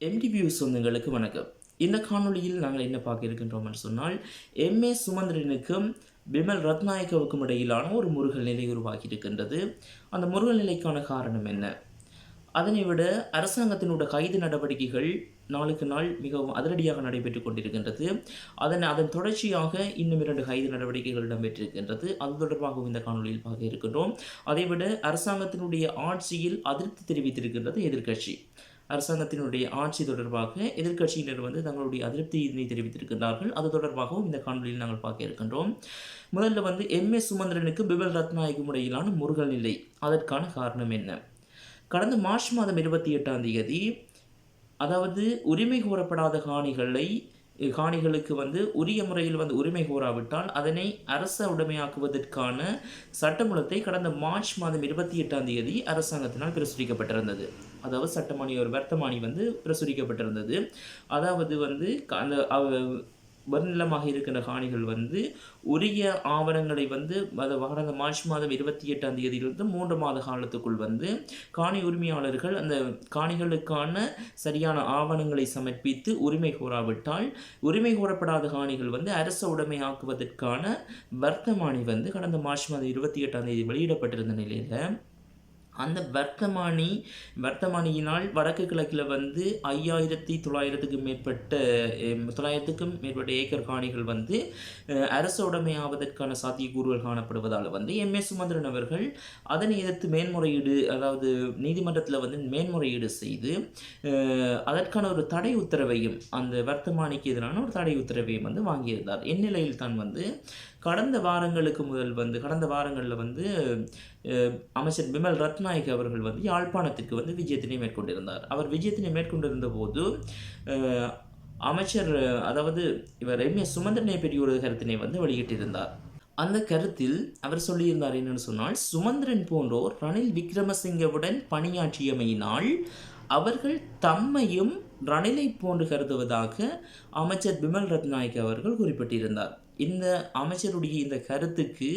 எம்டிவியூ சொந்தங்களுக்கு வணக்கம். இந்த காணொளியில் நாங்கள் என்ன பார்க்க இருக்கின்றோம் என்று சொன்னால் எம்ஏ சுமந்திரனுக்கும் பிமல் ரத்நாயக்கவுக்கும் இடையிலான ஒரு முருகல் நிலை உருவாகி இருக்கின்றது. அந்த முருகல் நிலைக்கான காரணம் என்ன? அதனை விட அரசாங்கத்தினுடைய கைது நடவடிக்கைகள் நாளுக்கு நாள் மிகவும் அதிரடியாக நடைபெற்றுக் கொண்டிருக்கின்றது. அதன் அதன் தொடர்ச்சியாக இன்னும் இரண்டு கைது நடவடிக்கைகள் இடம்பெற்றிருக்கின்றது. அது தொடர்பாகவும் இந்த காணொளியில் பார்க்க இருக்கின்றோம். அதைவிட அரசாங்கத்தினுடைய ஆட்சியில் அதிருப்தி தெரிவித்திருக்கின்றது எதிர்க்கட்சி. அரசாங்கத்தினுடைய ஆட்சி தொடர்பாக எதிர்க்கட்சியினர் வந்து தங்களுடைய அதிருப்தியினை தெரிவித்திருக்கிறார்கள் அது தொடர்பாகவும் இந்த காணொலியில் நாங்கள் பார்க்க இருக்கின்றோம். முதல்ல வந்து எம். ஏ சுமந்திரனுக்கு பிபல் ரத்நாயகம் இடையிலான முருகல் நிலை. அதற்கான காரணம் என்ன? கடந்த மார்ச் மாதம் இருபத்தி எட்டாம் தேதி அதாவது உரிமை கோரப்படாத காணிகளை காணிகளுக்கு வந்து உரிய முறையில் வந்து உரிமை கோராவிட்டால் அதனை அரச உடைமையாக்குவதற்கான சட்டமூலத்தை கடந்த மார்ச் மாதம் இருபத்தி எட்டாம் தேதி அரசாங்கத்தினால் பிரசுரிக்கப்பட்டிருந்தது. அதாவது சட்டமானி ஒரு வர்த்தமானி வந்து பிரசுரிக்கப்பட்டிருந்தது. அதாவது வந்து க- அந்த வர்ணிலமாக வர்நிலமாக இருக்கின்ற காணிகள் வந்து உரிய ஆவணங்களை வந்து அது கடந்த மார்ச் மாதம் இருபத்தி எட்டாம் தேதியிலிருந்து மூன்று மாத காலத்துக்குள் வந்து காணி உரிமையாளர்கள் அந்த காணிகளுக்கான சரியான ஆவணங்களை சமர்ப்பித்து உரிமை கோராவிட்டால் உரிமை கோரப்படாத காணிகள் வந்து அரச உடைமையாக்குவதற்கான வர்த்தமானி வந்து கடந்த மார்ச் மாதம் இருபத்தி எட்டாம் தேதி வெளியிடப்பட்டிருந்த நிலையில் அந்த வர்த்தமானி வர்த்தமானியினால் வடக்கு கிழக்கில் வந்து ஐயாயிரத்தி தொள்ளாயிரத்துக்கு மேற்பட்ட தொள்ளாயிரத்துக்கும் மேற்பட்ட ஏக்கர் காணிகள் வந்து அஹ், அரசு உடைமையாவதற்கான சாத்தியக்கூறுகள் காணப்படுவதால் வந்து எம். ஏ சுமந்திரன் அவர்கள் அதனை எதிர்த்து மேன்முறையீடு அதாவது நீதிமன்றத்தில் வந்து மேன்முறையீடு செய்து அதற்கான ஒரு தடை உத்தரவையும் அந்த வர்த்தமானிக்கு எதிரான ஒரு தடை உத்தரவையும் வந்து வாங்கியிருந்தார். இந்நிலையில் தான் வந்து கடந்த வாரங்களுக்கு முதல் வந்து கடந்த வாரங்களில் வந்து அமைச்சர் பிமல் ரத்நாயக் அவர்கள் வந்து யாழ்ப்பாணத்திற்கு வந்து விஜயத்தினை மேற்கொண்டிருந்தார். அவர் விஜயத்தினை மேற்கொண்டிருந்த போது அமைச்சர் அதாவது இவர் எம். எஸ். சுமந்திரனை பற்றி ஒரு கருத்தினை வந்து வெளியிட்டிருந்தார். அந்த கருத்தில் அவர் சொல்லியிருந்தார் என்னென்னு சொன்னால் சுமந்திரன் போன்றோர் ரணில் விக்ரமசிங்கவுடன் பணியாற்றியமையினால் அவர்கள் தம்மையும் ரணிலை போன்று கருதுவதாக அமைச்சர் பிமல் ரத்நாயக் அவர்கள் குறிப்பிட்டிருந்தார். இந்த அமைச்சருடைய இந்த கருத்துக்கு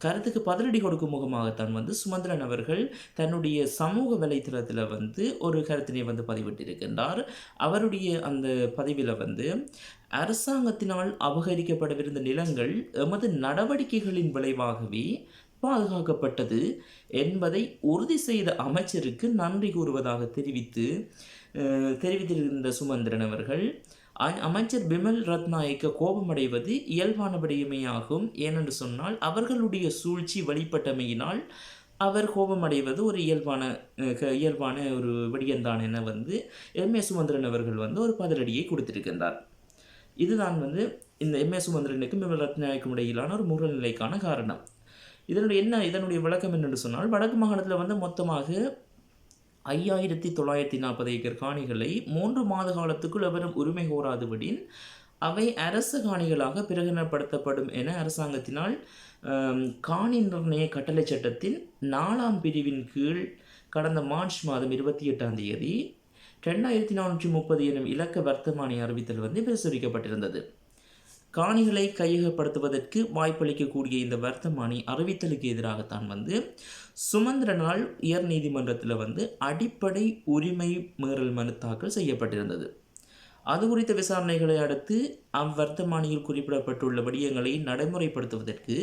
கருத்துக்கு பதிலடி கொடுக்கும் முகமாகத்தான் வந்து சுமந்திரன் அவர்கள் தன்னுடைய சமூக வலைத்தளத்தில் வந்து ஒரு கருத்தினை வந்து பதிவிட்டிருக்கின்றார். அவருடைய அந்த பதிவில் வந்து அரசாங்கத்தினால் அபகரிக்கப்படவிருந்த நிலங்கள் எமது நடவடிக்கைகளின் விளைவாகவே பாதுகாக்கப்பட்டது என்பதை உறுதி செய்த அமைச்சருக்கு நன்றி கூறுவதாக தெரிவித்து தெரிவித்திருந்த சுமந்திரன் அவர்கள் அமைச்சர் பிமல் ரத்நாயக்க கோபமடைவது இயல்பான விடயமையாகும் ஏனென்று சொன்னால் அவர்களுடைய சூழ்ச்சி வழிபட்டமையினால் அவர் கோபமடைவது ஒரு இயல்பான க- இயல்பான ஒரு வடியந்தான் என வந்து எம். ஏ. சுமந்திரன் அவர்கள் வந்து ஒரு பதிலடியை கொடுத்திருக்கின்றார். இதுதான் வந்து இந்த எம். ஏ. சுமந்திரனுக்கும் பிமல் ரத்நாயக்கும் இடையிலான ஒரு முரல்நிலைக்கான காரணம். இதனுடைய என்ன இதனுடைய விளக்கம் என்னென்று சொன்னால் வடக்கு மாகாணத்தில் வந்து மொத்தமாக ஐயாயிரத்தி தொள்ளாயிரத்தி நாற்பது ஏக்கர் காணிகளை மூன்று மாத காலத்துக்குள் அவரும் உரிமை கோராதுவிடின் அவை அரசு காணிகளாக பிரகடனப்படுத்தப்படும் என அரசாங்கத்தினால் காணி நிர்ணய கட்டளை சட்டத்தின் நாலாம் பிரிவின் கீழ் கடந்த மார்ச் மாதம் இருபத்தி எட்டாம் தேதி ரெண்டாயிரத்தி நானூற்றி முப்பது எனும் இலக்க வர்த்தமானி அறிவித்தல் வந்து பிரசுரிக்கப்பட்டிருந்தது. காணிகளை கையகப்படுத்துவதற்கு வாய்ப்பளிக்கக்கூடிய இந்த வர்த்தமானி அறிவித்தலுக்கு எதிராகத்தான் வந்து சுமந்திரனால் உயர் நீதிமன்றத்தில் வந்து அடிப்படை உரிமை மீறல் மனு தாக்கல் செய்யப்பட்டிருந்தது. அது குறித்த விசாரணைகளை அடுத்து அவ்வர்த்தமானியில் குறிப்பிடப்பட்டுள்ள விடயங்களை நடைமுறைப்படுத்துவதற்கு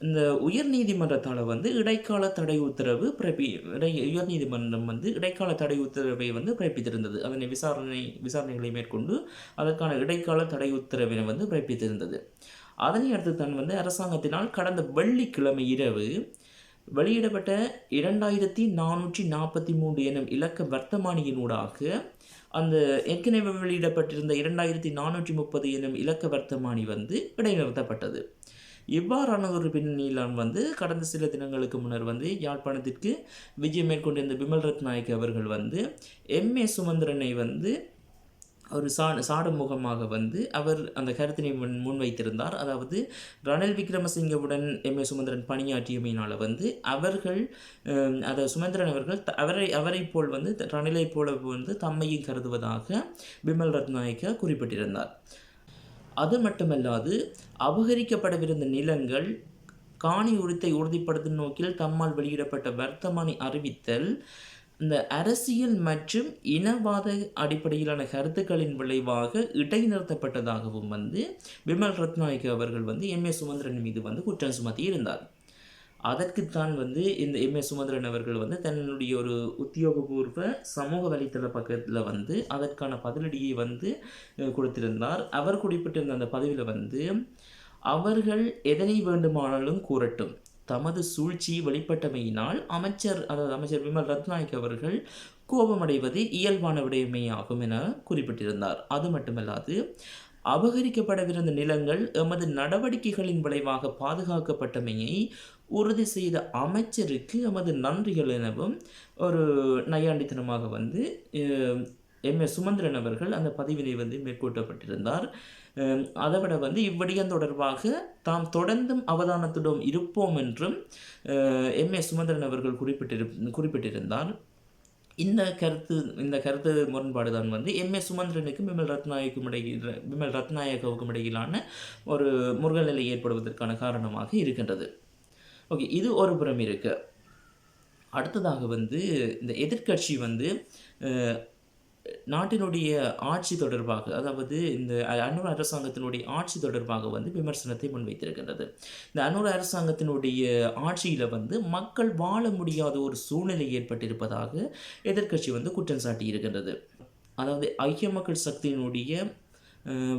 இந்த உயர் நீதிமன்றத்தால் வந்து இடைக்கால தடை உத்தரவு பிறப்பி இடை உயர் நீதிமன்றம் வந்து இடைக்கால தடை உத்தரவை வந்து பிறப்பித்திருந்தது. அதனை விசாரணை விசாரணைகளை மேற்கொண்டு அதற்கான இடைக்கால தடை உத்தரவினை வந்து பிறப்பித்திருந்தது. அதனை அடுத்து தான் வந்து அரசாங்கத்தினால் கடந்த வெள்ளிக்கிழமை இரவு வெளியிடப்பட்ட இரண்டாயிரத்தி நானூற்றி நாற்பத்தி மூன்று எனும் இலக்க வர்த்தமானியினூடாக அந்த ஏற்கனவே வெளியிடப்பட்டிருந்த இரண்டாயிரத்தி நானூற்றி முப்பது எனும் இலக்க வர்த்தமானி வந்து இடைநிறுத்தப்பட்டது. இவ்வாறான ஒரு பின்னணியிலான் வந்து கடந்த சில தினங்களுக்கு முன்னர் வந்து யாழ்ப்பாணத்திற்கு விஜயம் மேற்கொண்டிருந்த பிமல் ரத்நாயக் அவர்கள் வந்து எம் ஏ சுமந்திரனை வந்து ஒரு சா சாடுமுகமாக வந்து அவர் அந்த கருத்தினை முன் முன்வைத்திருந்தார். அதாவது ரணில் விக்ரமசிங்கவுடன் எம் ஏ சுமந்திரன் பணியாற்றியமையினால் வந்து அவர்கள் அஹ், அதை சுமந்திரன் அவர்கள் த- அவரை அவரை போல் வந்து த- ரணிலை போல வந்து தம்மையும் கருதுவதாக பிமல் ரத்நாயக்க குறிப்பிட்டிருந்தார். அது மட்டுமல்லாது அபகரிக்கப்படவிருந்த நிலங்கள் காணி உரித்தை உறுதிப்படுத்தும் நோக்கில் தம்மால் வெளியிடப்பட்ட வர்த்தமானி அறிவித்தல் இந்த அரசியல் மற்றும் இனவாத அடிப்படையிலான கருத்துக்களின் விளைவாக இடைநிறுத்தப்பட்டதாகவும் வந்து விமல் ரத்நாயக் அவர்கள் வந்து எம் ஏ சுமந்திரன் மீது வந்து குற்றம் சுமத்தி இருந்தார் அதற்குத்தான் வந்து இந்த எம் ஏ சுமந்திரன் அவர்கள் வந்து தன்னுடைய ஒரு உத்தியோகபூர்வ சமூக வலைத்தள பக்கத்தில் வந்து அதற்கான பதிலடியை வந்து கொடுத்திருந்தார். அவர் குறிப்பிட்டிருந்த அந்த பதிவில் வந்து அவர்கள் எதனை வேண்டுமானாலும் கூறட்டும். தமது சூழ்ச்சி வெளிப்பட்டமையினால் அமைச்சர் அதாவது அமைச்சர் விமல் ரத்நாயக் அவர்கள் கோபமடைவது இயல்பான விடயமே ஆகும் என குறிப்பிட்டிருந்தார். அது மட்டுமல்லாது அபகரிக்கப்படவிருந்த நிலங்கள் எமது நடவடிக்கைகளின் விளைவாக பாதுகாக்கப்பட்டமையை உறுதி செய்த அமைச்சருக்கு எமது நன்றிகள் எனவும் ஒரு நையாண்டித்தனமாக வந்து எம். எஸ். சுமந்திரன் அவர்கள் அந்த பதிவினை வந்து மேற்கூட்டப்பட்டிருந்தார். அதை விட வந்து இவ்விடயம் தொடர்பாக தாம் தொடர்ந்தும் அவதானத்துடன் இருப்போம் என்றும் எம். ஏ சுமந்திரன் அவர்கள் குறிப்பிட்டிரு குறிப்பிட்டிருந்தார். இந்த கருத்து இந்த கருத்து முரண்பாடு தான் வந்து எம். ஏ சுமந்திரனுக்கும் விமல் ரத்நாயக்கும் இடையில் விமல் ரத்நாயகவுக்கும் இடையிலான ஒரு முருகநிலை ஏற்படுவதற்கான காரணமாக இருக்கின்றது. ஓகே இது ஒரு புறம் இருக்கு. அடுத்ததாக வந்து இந்த எதிர்க்கட்சி வந்து நாட்டினுடைய ஆட்சி தொடர்பாக அதாவது இந்த அன்னூர் அரசாங்கத்தினுடைய ஆட்சி தொடர்பாக வந்து விமர்சனத்தை முன்வைத்திருக்கின்றது. இந்த அன்னூர் அரசாங்கத்தினுடைய ஆட்சியில் வந்து மக்கள் வாழ முடியாத ஒரு சூழ்நிலை ஏற்பட்டிருப்பதாக எதிர்க்கட்சி வந்து குற்றம் சாட்டி இருக்கின்றது அதாவது ஐக்கிய மக்கள் சக்தியினுடைய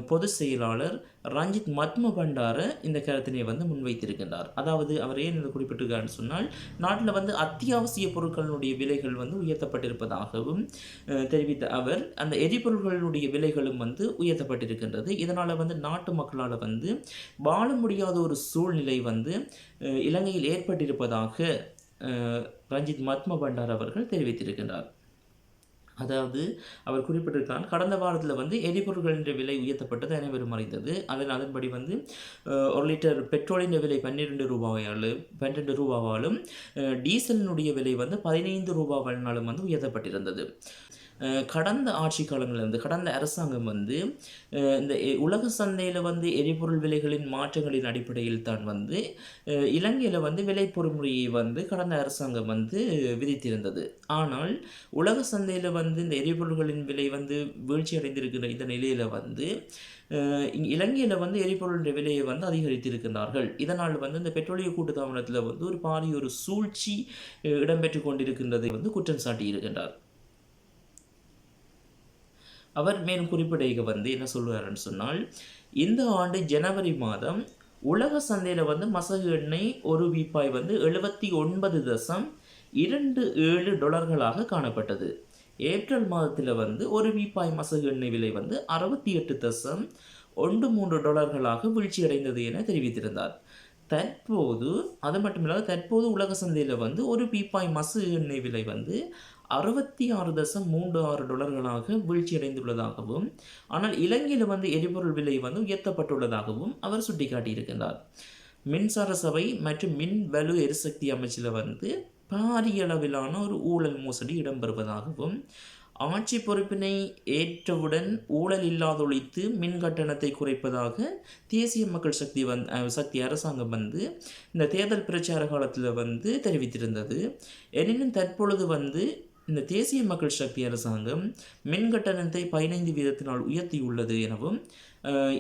பொதுச் செயலாளர் ரஞ்சித் மத்ம பண்டார இந்த கருத்தினை வந்து முன்வைத்திருக்கின்றார். அதாவது அவர் ஏன் இதை குறிப்பிட்டிருக்காருன்னு சொன்னால் நாட்டில் வந்து அத்தியாவசிய பொருட்களினுடைய விலைகள் வந்து உயர்த்தப்பட்டிருப்பதாகவும் தெரிவித்த அவர் அந்த எரிபொருள்களுடைய விலைகளும் வந்து உயர்த்தப்பட்டிருக்கின்றது. இதனால் வந்து நாட்டு மக்களால் வந்து வாழ முடியாத ஒரு சூழ்நிலை வந்து இலங்கையில் ஏற்பட்டிருப்பதாக ரஞ்சித் மத்ம பண்டார் அவர்கள் தெரிவித்திருக்கின்றார். அதாவது அவர் குறிப்பிட்டிருக்கார் கடந்த வாரத்தில் வந்து எரிபொருள்களின் விலை உயர்த்தப்பட்டது அனைவரும் அறிந்தது அதன் அதன்படி வந்து ஒரு லிட்டர் பெட்ரோலின் விலை பன்னிரெண்டு ரூபாயாலும் பன்னிரெண்டு ரூபாவாலும் டீசலினுடைய விலை வந்து பதினைந்து ரூபாவாலும் வந்து உயர்த்தப்பட்டிருந்தது. கடந்த ஆட்சி காலங்களில் கடந்த அரசாங்கம் வந்து இந்த உலக சந்தையில் வந்து எரிபொருள் விலைகளின் மாற்றங்களின் அடிப்படையில் தான் வந்து இலங்கையில் வந்து விலை பொறுமுறையை வந்து கடந்த அரசாங்கம் வந்து விதித்திருந்தது. ஆனால் உலக சந்தையில் வந்து இந்த எரிபொருள்களின் விலை வந்து வீழ்ச்சி அடைந்திருக்கிற இந்த நிலையில் வந்து இலங்கையில் வந்து எரிபொருளின் விலையை வந்து அதிகரித்திருக்கிறார்கள் இதனால் வந்து இந்த பெட்ரோலிய கூட்டு கூட்டுத்தாபனத்தில் வந்து ஒரு பாரிய ஒரு சூழ்ச்சி இடம்பெற்று கொண்டிருக்கின்றதை வந்து குற்றம் சாட்டியிருக்கின்றார். அவர் மேலும் குறிப்பிடைக வந்து என்ன சொல்லுவாருன்னு சொன்னால் இந்த ஆண்டு ஜனவரி மாதம் உலக சந்தையில் வந்து மசகு எண்ணெய் ஒரு வீப்பாய் வந்து எழுபத்தி ஒன்பது தசம் இரண்டு ஏழு டொலர்களாக காணப்பட்டது. ஏப்ரல் மாதத்தில் வந்து ஒரு வீப்பாய் மசகு எண்ணெய் விலை வந்து அறுபத்தி எட்டு தசம் ஒன்று மூன்று டொலர்களாக வீழ்ச்சியடைந்தது என தெரிவித்திருந்தார். தற்போது அது மட்டும் இல்லாமல் தற்போது உலக சந்தையில் வந்து ஒரு பீப்பாய் மசு எண்ணெய் விலை வந்து அறுபத்தி ஆறு தசம் மூன்று ஆறு டாலர்களாக வீழ்ச்சியடைந்துள்ளதாகவும் ஆனால் இலங்கையில் வந்து எரிபொருள் விலை வந்து உயர்த்தப்பட்டுள்ளதாகவும் அவர் சுட்டிக்காட்டியிருக்கின்றார். மின்சார சபை மற்றும் மின் வலு எரிசக்தி அமைச்சில் வந்து பாரிய அளவிலான ஒரு ஊழல் மோசடி இடம்பெறுவதாகவும் ஆட்சி பொறுப்பினை ஏற்றவுடன் ஊழல் இல்லாதொழித்து மின் கட்டணத்தை குறைப்பதாக தேசிய மக்கள் சக்தி வந் சக்தி அரசாங்கம் வந்து இந்த தேர்தல் பிரச்சார காலத்தில் வந்து தெரிவித்திருந்தது. எனினும் தற்பொழுது வந்து இந்த தேசிய மக்கள் சக்தி அரசாங்கம் மின் கட்டணத்தை பதினைந்து வீதத்தினால் உயர்த்தியுள்ளது எனவும்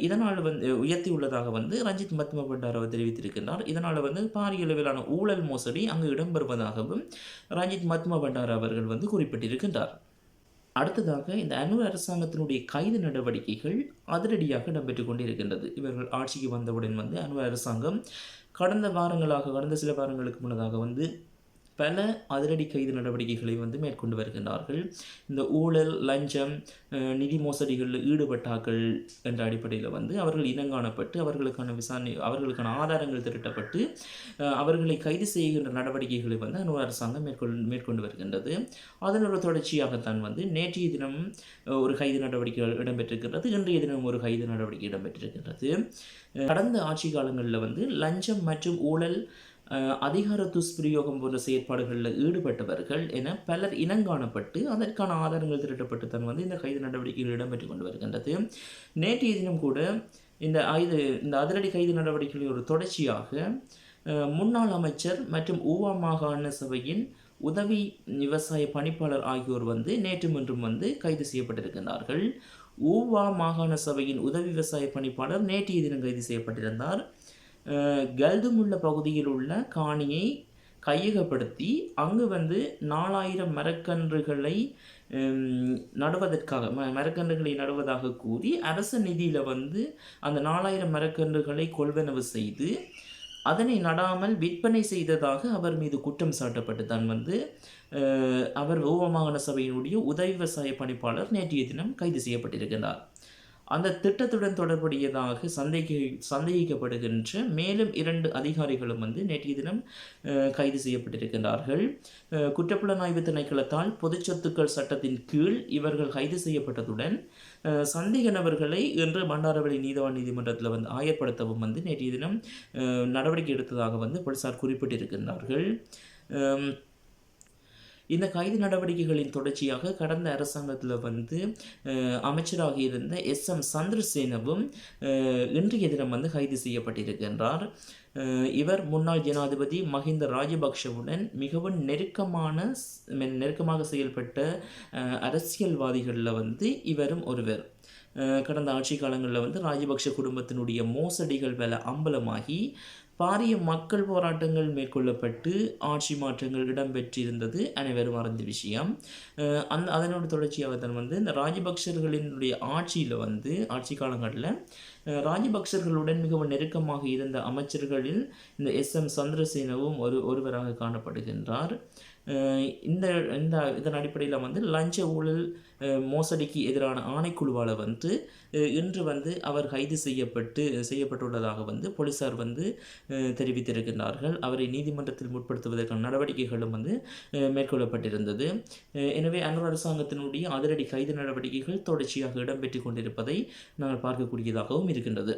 இதனால் வந்து உயர்த்தியுள்ளதாக வந்து ரஞ்சித் மத்ம பண்டார் அவர் தெரிவித்திருக்கின்றார். இதனால் வந்து பாரிய அளவிலான ஊழல் மோசடி அங்கு இடம்பெறுவதாகவும் ரஞ்சித் மத்ம பண்டார் அவர்கள் வந்து குறிப்பிட்டிருக்கின்றார். அடுத்ததாக இந்த அனு அரசாங்கத்தினுடைய கைது நடவடிக்கைகள் அதிரடியாக இடம்பெற்று கொண்டிருக்கின்றது. இவர்கள் ஆட்சிக்கு வந்தவுடன் வந்து அனு அரசாங்கம் கடந்த வாரங்களாக கடந்த சில வாரங்களுக்கு முன்னதாக வந்து பல அதிரடி கைது நடவடிக்கைகளை வந்து மேற்கொண்டு வருகின்றார்கள். இந்த ஊழல் லஞ்சம் நிதி மோசடிகளில் ஈடுபட்டார்கள் என்ற அடிப்படையில் வந்து அவர்கள் இனங்காணப்பட்டு அவர்களுக்கான விசாரணை அவர்களுக்கான ஆதாரங்கள் திரட்டப்பட்டு அவர்களை கைது செய்கின்ற நடவடிக்கைகளை வந்து அனு அரசாங்கம் மேற்கொள் மேற்கொண்டு வருகின்றது. அதன் ஒரு தொடர்ச்சியாகத்தான் வந்து நேற்றைய தினம் ஒரு கைது நடவடிக்கை இடம்பெற்றிருக்கின்றது. இன்றைய தினம் ஒரு கைது நடவடிக்கை இடம்பெற்றிருக்கின்றது. கடந்த ஆட்சி காலங்களில் வந்து லஞ்சம் மற்றும் ஊழல் அதிகார துஷ்பிரயோகம் போன்ற செயற்பாடுகளில் ஈடுபட்டவர்கள் என பலர் இனங்காணப்பட்டு அதற்கான ஆதாரங்கள் திரட்டப்பட்டு தான் வந்து இந்த கைது நடவடிக்கைகள் இடம்பெற்று கொண்டு வருகின்றது. நேற்றைய தினம் கூட இந்த ஆயுத இந்த அதிரடி கைது நடவடிக்கைகளின் ஒரு தொடர்ச்சியாக முன்னாள் அமைச்சர் மற்றும் ஊவா மாகாண சபையின் உதவி விவசாய பணிப்பாளர் ஆகியோர் வந்து நேற்று இன்றும் வந்து கைது செய்யப்பட்டிருக்கின்றார்கள். ஊவா மாகாண சபையின் உதவி விவசாய பணிப்பாளர் நேற்றைய தினம் கைது செய்யப்பட்டிருந்தார். கல்துமுள்ள பகுதியில் உள்ள காணியை கையகப்படுத்தி அங்கு வந்து நாலாயிரம் மரக்கன்றுகளை நடுவதற்காக ம மரக்கன்றுகளை நடுவதாக கூறி அரச நிதியில் வந்து அந்த நாலாயிரம் மரக்கன்றுகளை கொள்வனவு செய்து அதனை நடாமல் விற்பனை செய்ததாக அவர் மீது குற்றம் சாட்டப்பட்டு தான் வந்து அவர் ஓவ மாகாண சபையினுடைய உதவி விவசாய பணிப்பாளர் நேற்றைய தினம் கைது செய்யப்பட்டிருக்கிறார். அந்த திட்டத்துடன் தொடர்புடையதாக சந்தேகி சந்தேகிக்கப்படுகின்ற மேலும் இரண்டு அதிகாரிகளும் வந்து நேற்றைய தினம் கைது செய்யப்பட்டிருக்கின்றார்கள். குற்றப்புலனாய்வு திணைக்களத்தால் பொது சொத்துக்கள் சட்டத்தின் கீழ் இவர்கள் கைது செய்யப்பட்டதுடன் சந்தேக நபர்களை இன்று பண்டாரவளி நீதவான் நீதிமன்றத்தில் வந்து ஆயர்படுத்தவும் வந்து நேற்றைய தினம் நடவடிக்கை எடுத்ததாக வந்து போலீசார் குறிப்பிட்டிருக்கின்றார்கள். இந்த கைது நடவடிக்கைகளின் தொடர்ச்சியாக கடந்த அரசாங்கத்தில் வந்து அமைச்சராக இருந்த எஸ் எம் சந்திரசேனவும் இன்றைய தினம் வந்து கைது செய்யப்பட்டிருக்கின்றார். இவர் முன்னாள் ஜனாதிபதி மஹிந்த ராஜபக்ஷவுடன் மிகவும் நெருக்கமான மெ- நெருக்கமாக செயல்பட்ட அரசியல்வாதிகளில் வந்து இவரும் ஒருவர். கடந்த ஆட்சி காலங்களில் வந்து ராஜபக்ஷ குடும்பத்தினுடைய மோசடிகள் வில அம்பலமாகி பாரிய மக்கள் போராட்டங்கள் மேற்கொள்ளப்பட்டு ஆட்சி மாற்றங்கள் இடம்பெற்றிருந்தது அனைவரும் அறிந்த விஷயம். அந்த அதனோட தொடர்ச்சியாக தான் வந்து இந்த ராஜபக்சர்களினுடைய ஆட்சியில் வந்து ஆட்சி காலங்களில் ராஜபக்சர்களுடன் மிகவும் நெருக்கமாக இருந்த அமைச்சர்களில் இந்த எஸ் எம் சந்திரசேனவும் ஒரு ஒருவராக காணப்படுகின்றார். இந்த இந்த இதன் அடிப்படையில் வந்து லஞ்ச ஊழல் மோசடிக்கு எதிரான ஆணைக்குழுவால் வந்து இன்று வந்து அவர் கைது செய்யப்பட்டு செய்யப்பட்டுள்ளதாக வந்து போலீசார் வந்து தெரிவித்திருக்கின்றார்கள். அவரை நீதிமன்றத்தில் முற்படுத்துவதற்கான நடவடிக்கைகளும் வந்து மேற்கொள்ளப்பட்டிருந்தது. எனவே அன்வர் அரசாங்கத்தினுடைய அதிரடி கைது நடவடிக்கைகள் தொடர்ச்சியாக இடம்பெற்று கொண்டிருப்பதை நாங்கள் பார்க்கக்கூடியதாகவும் இருக்கின்றது.